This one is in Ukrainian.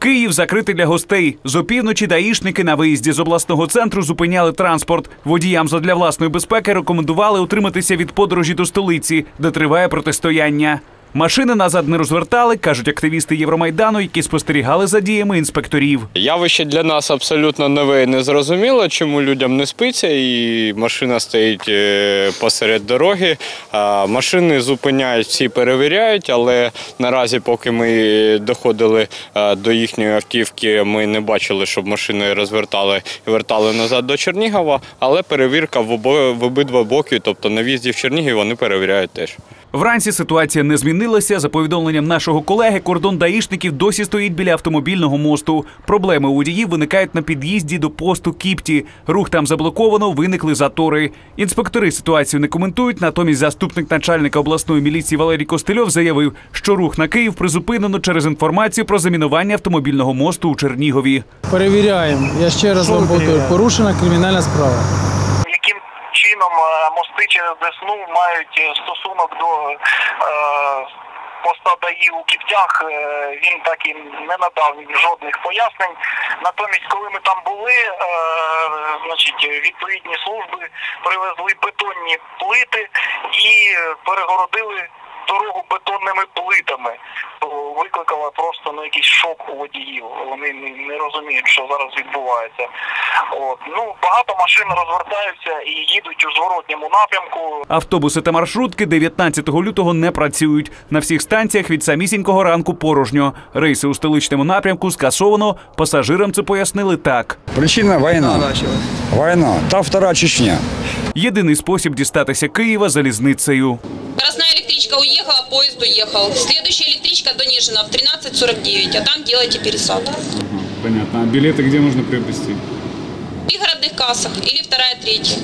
Київ закритий для гостей. З опівночі даїшники на виїзді з обласного центру зупиняли транспорт. Водіям задля власної безпеки рекомендували утриматися від подорожі до столиці, де триває протистояння. Машини назад не розвертали, кажуть активісти Євромайдану, які спостерігали за діями інспекторів. Явище для нас абсолютно нове і незрозуміло, чому людям не спиться, і машина стоїть е, посеред дороги. Машини зупиняють, всі перевіряють, але наразі, поки ми доходили до їхньої автівки, ми не бачили, щоб машини розвертали і вертали назад до Чернігова. Але перевірка в обидва боки, тобто на в'їзді в Чернігів, вони перевіряють теж. Вранці ситуація не змінилася. За повідомленням нашого колеги, кордон даїшників досі стоїть біля автомобільного мосту. Проблеми у водіїв виникають на під'їзді до посту Кіпті. Рух там заблоковано, виникли затори. Інспектори ситуацію не коментують. Натомість заступник начальника обласної міліції Валерій Костельов заявив, що рух на Київ призупинено через інформацію про замінування автомобільного мосту у Чернігові. Перевіряємо. Я ще раз вам повторю, порушена кримінальна справа. Е, мости через Десну мають е, стосунок до е, поста ДАІ у Кіптях, е, він так і не надав жодних пояснень. Натомість, коли ми там були, е, значить, відповідні служби привезли бетонні плити і е, перегородили дорогу бетонними плитами. Якийсь шок у водіїв. Вони не, не розуміють, що зараз відбувається. От. Ну, багато машин розвертаються і їдуть у зворотньому напрямку. Автобуси та маршрутки 19 лютого не працюють. На всіх станціях від самісінького ранку порожньо. Рейси у столичному напрямку скасовано. Пасажирам це пояснили так. Причина война. Война. Та вторая Чечня. Єдиний спосіб дістатися Києва залізницею Скоростная электричка уехала, поезд уехал. Следующая электричка до Нежина в 13.49, а там делайте пересадку. Понятно. А билеты где можно приобрести? В пригородных кассах или вторая, третья.